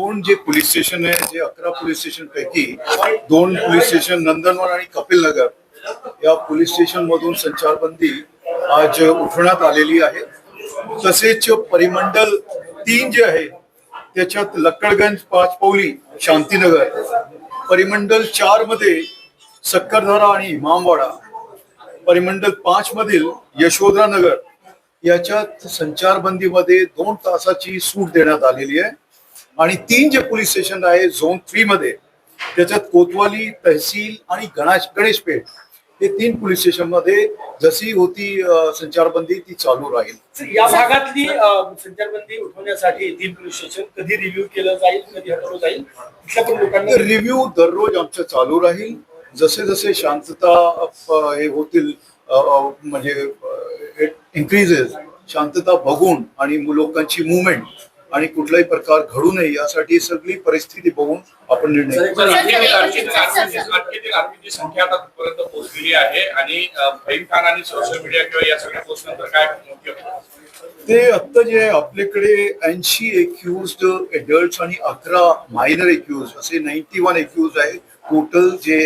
दोन जे police station आहे जे अकरा पोलीस स्टेशन पैकी दोन पोलीस स्टेशन नंदनवन आणि कपिल नगर या पोलीस स्टेशन मधून संचारबंदी आज उठवण्यात आलेली आहे. तसेच परिमंडल तीन जे आहे त्याच्यात लक्कडगंज पाचपौली शांतीनगर परिमंडल चारमध्ये सक्करधारा आणि इमामवाडा परिमंडल पाच मधील यशोधरा नगर याच्यात संचारबंदीमध्ये दोन तासाची सूट देण्यात आलेली आहे. आणि तीन जे पोलीस स्टेशन आहे झोन थ्री मध्ये त्याच्यात कोतवाली तहसील आणि गणाश गणेशपेठ हे तीन पोलीस स्टेशनमध्ये जशी होती संचारबंदी ती चालू राहील. या भागातली संचारबंदी उठवण्यासाठी तीन पोलीस स्टेशन कधी रिव्ह्यू केलं जाईल कधी हटवलं जाईल? पण लोकांना रिव्ह्यू दररोज आमचं चालू राहील. जसे जसे शांतता हे होतील म्हणजे इन्क्रीजेस शांतता बघून आणि लोकांची मुवमेंट आणि कुठलाही प्रकार घडू नये यासाठी सगळी परिस्थिती बघून आपण निर्णय संख्या आता पर्यंत पोहोचलेली आहे आणि फहीम खान आणि सोशल मीडिया किंवा या सगळ्या पोस्ट नंतर काय मुख्य ते आता जे आहे, आपल्याकडे ऐंशी एक्युज एडल्ट आणि अकरा मायनर एक्युज असे नाईन्टी वन एक्युज आहे टोटल जे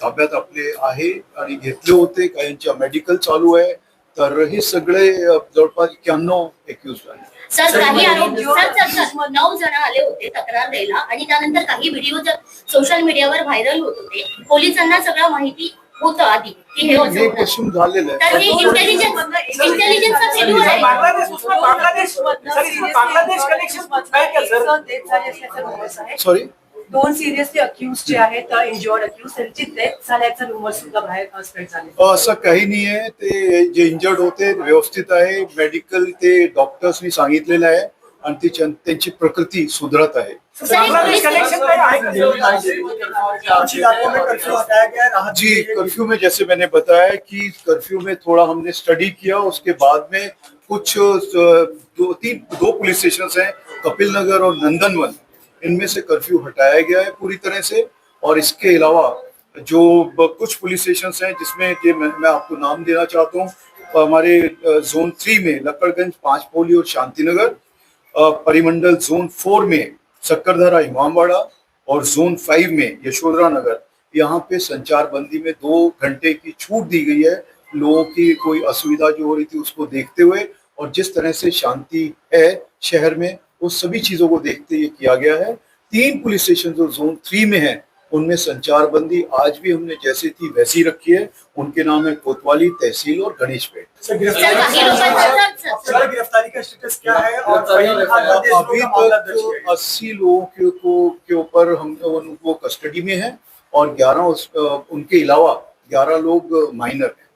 ताब्यात आपले आहे आणि घेतले होते काहींच्या मेडिकल चालू आहे. तर हे सगळे जवळपास एक्क्याण्णव एक्युज आहे सर काही आरोपी सर सर सर नऊ जण आले होते तक्रार द्यायला आणि त्यानंतर काही व्हिडिओ सोशल मीडियावर व्हायरल होत होते पोलिसांना सगळं माहिती होतं आधी की हे हे झालेलं तर हे इंटेलिजन्स इंटेलिजन्सचा फेल्युअर आहे. बांगलादेश उसमें बांग्लादेश सर दोन सिरियसली अक्युज जे आहेत इंजॉर्ड अक्युज त्यांची डेथ झाल्याचा रुमर सुद्धा बाहेर स्प्रेड झाले असं काही नाही आहे. ते जे इंजर्ड होते व्यवस्थित आहे. मेडिकल ते डॉक्टर्सनी सांगितलेलं आहे आणि ती त्यांची प्रकृती सुधरत आहे. हे है है जी कर्फ्यू में जैसे मैंने बताया कि कर्फ्यू में थोड़ा हमने स्टडी किया उसके बाद में कुछ दो तीन दो पुलिस स्टेशन हैं कपिल नगर और नंदनवन। इनमें से कर्फ्यू हटाया गया है पूरी तरह से। और इसके अलावा जो कुछ पुलिस स्टेशन हैं जिसमें ये मैं, मैं आपको नाम देना चाहता हूँ हमारे जोन थ्री में लक्कड़गंज पाँच पोली और शांतिनगर परिमंडल जोन फोर में सक्करधारा इमामवाड़ा और जोन फाइव में यशोधरा नगर। यहाँ पे संचार बंदी में दो घंटे की छूट दी गई है। लोगों की कोई असुविधा जो हो रही थी उसको देखते हुए और जिस तरह से शांति है शहर में उस सभी चीज़ों को देखते ये किया गया है। तीन पुलिस स्टेशन जो जोन थ्री में है उनमें संचार बंदी आज भी हमने जैसी थी वैसी रखी है। उनके नाम है कोतवाली तहसील और सर. सर गिरफ्तारी का स्टेटस क्या है? और अभी तक अस्सी लोगों के को के ऊपर हम उनको कस्टडी में है और ग्यारह उनके अलावा ग्यारह लोग माइनर हैं।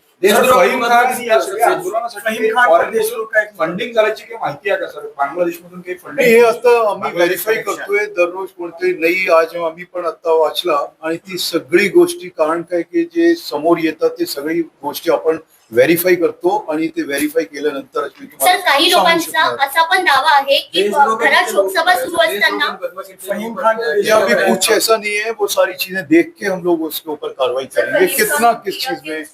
फंडिंग झाल्याची काही माहिती आहे का सर बांगलादेश मधून काही नाही, हे फंडिंग आता आम्ही व्हेरीफाय करतोय दररोज कोणते नाही आज आम्ही पण आता वाचला आणि ती सगळी गोष्टी कारण काय की जे समोर येतात ते सगळी गोष्टी आपण व्हेरीफाय करतो आणि ते व्हेरीफाय सर तुम्हाला काही लोकांचा. असा पण दावा आहे की घरात शोकसभा सुरू असताना फहीम खान का ये अभी कुछ ऐसा नहीं है वो सारी चीजें देख के हम लोग उसके ऊपर कार्रवाई करेंगे। कितना किस चीज में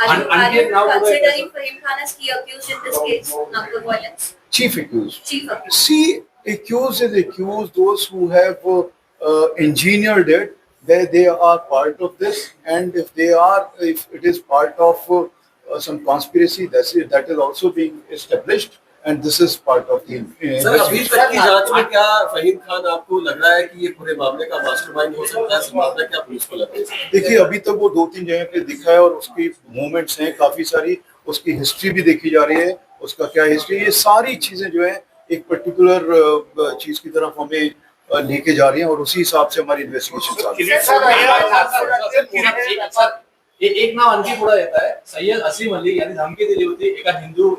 Are you, Un- are you considering Fahim Khan as key accused in this case, Nagpur violence? chief accused. Chief accused. See, accused is accused, those who have uh, uh, engineered it, they, they are part of this, and if they are, if it is part of uh, uh, some conspiracy, that's it, that is also being established. This is part of the uh, sir अभी तक की जाँच में क्या फहीम खान आपको लग रहा है कि ये पूरे मामले का मास्टरमाइंड हो सकता है संभावना क्या पुलिस को लग रही है देखिए अभी तक वो दो तीन जगह पे दिखा है और उसकी मूवमेंट्स हैं काफ़ी सारी उसकी हिस्ट्री भी देखी जा रही है उसका क्या हिस्ट्री ये सारी चीज़ें जो है एक पर्टिकुलर चीज़ की तरफ़ हमें लेके जा रही है और उसी हिसाब से हमारी इन्वेस्टिगेशन चालू है ए- एक नाव आणखी पुढे येत आहे सय्यद असीम अली यांनी धमकी दिली होती एका हिंदू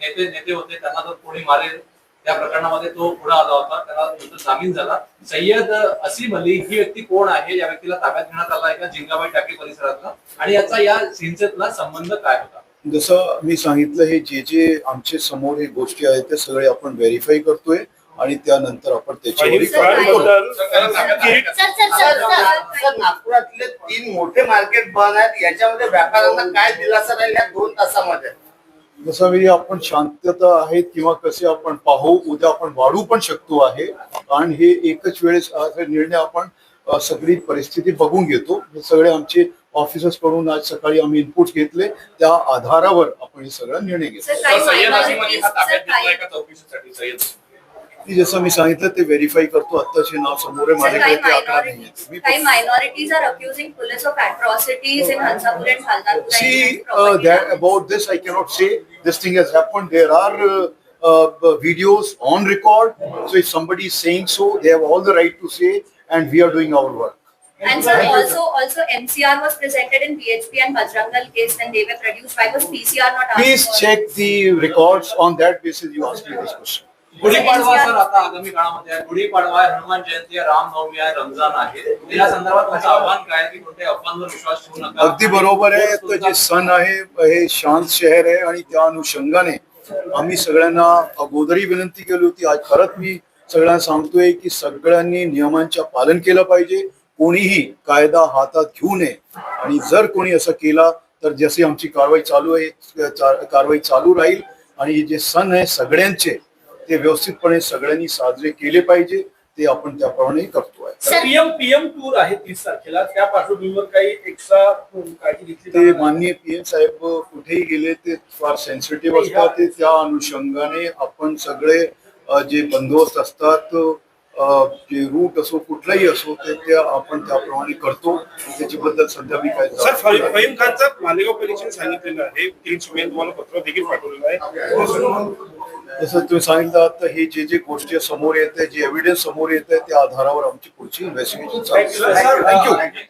नेते नेते होते त्यांना जर कोणी मारेल त्या प्रकरणामध्ये तो पुढे आला होता त्याला नंतर जामीन झाला सय्यद असीम अली ही व्यक्ती कोण आहे या व्यक्तीला ताब्यात घेण्यात आला आहे का जिंगाबाई टाकी परिसरातला आणि याचा या सिंचेतला संबंध काय होता जसं मी सांगितलं हे जे जे आमचे समोर हे गोष्टी आहेत ते सगळे आपण व्हेरीफाय करतोय आणि त्यानंतर आपण नागपुरातले तीन मोठे मार्केट बंद आहेत याच्यामध्ये व्यापाऱ्यांना काय दिलासा राहील या दोन तासामध्ये जसं मी आपण शांतता आहे किंवा कसे आपण पाहू उद्या आपण वाढू पण शकतो आहे. आणि हे एकच वेळेस निर्णय आपण सगळी परिस्थिती बघून घेतो. हे सगळे आमचे ऑफिसर्सकडून आज सकाळी आम्ही इनपुट घेतले. त्या आधारावर आपण हे सगळा निर्णय घेतला सर काही सय्यद असीम अली minorities हा सर ताब्यात काही घेतलाय का चौकशीसाठी सय्यद की जसं मी सांगितलं ते व्हेरीफाय करतो आत्ताचे नाव समोर आहे सर काही माझ्याकडे ते आकडा नाही minorities मी काही minorities are accusing police of atrocities in Hansapur and Khaldanpur See, and uh, propaganda. that about this, I cannot say. This thing has happened. There are uh, uh, videos on record. So if somebody is saying so, they have all the right to say, and we are doing our work. And sir, also, also MCR was presented in BHP and Bajrangal case and they were produced. Why was PCR not asked Please for? check the records. On that basis, you ask me this question. Gudi Padwa sir आता आगामी काळामध्ये आहे. गुढीपाडवा आहे हनुमान जयंती आहे रामनवमी आहे रमजान आहे. या संदर्भात तुमचं आव्हान काय की अफवांवर विश्वास ठेवू नका? अगदी बरोबर आहे. तर जे सण आहे हे शांत शहर आहे आणि त्या अनुषंगाने आम्ही सगळ्यांना अगोदरही विनंती केली होती. आज परत मी सगळ्यांना सांगतोय की सगळ्यांनी नियमांच्या पालन केलं पाहिजे. कोणीही कायदा हातात घेऊ नये. आणि जर कोणी असं केला तर जशी आमची कारवाई चालू आहे कारवाई चालू राहील. आणि हे जे सण आहे सगळ्यांचे ते व्यवस्थितपणे सगळ्यांनी साजरे केले पाहिजे ते आपण त्याप्रमाणे करतो आहे. पीएम पीएम टूर आहे तीस तारखेला. त्या पार्श्वभूमीवर काही एक्स्ट्रा काळजी घेतली ते? माननीय पीएम साहेब कुठेही गेले ते फार सेन्सिटिव्ह असतात. ते त्या अनुषंगाने आपण सगळे जे बंदोबस्त असतात जे रूट असो कुठलाही असो ते ते आपण त्याप्रमाणे करतो. त्याच्याबद्दल सध्या मी काय सर फहीम खानचं मालेगाव परीक्षेने सांगितलेलं आहे तीन तुम्हाला पत्र देखील पाठवलेलं आहे. जसं तुम्ही सांगितलं आता हे जे जे गोष्टी समोर येत आहे जे एव्हिडन्स समोर येत आहे त्या आधारावर आमची पुढची इन्व्हेस्टिगेशन चालू. थँक्यू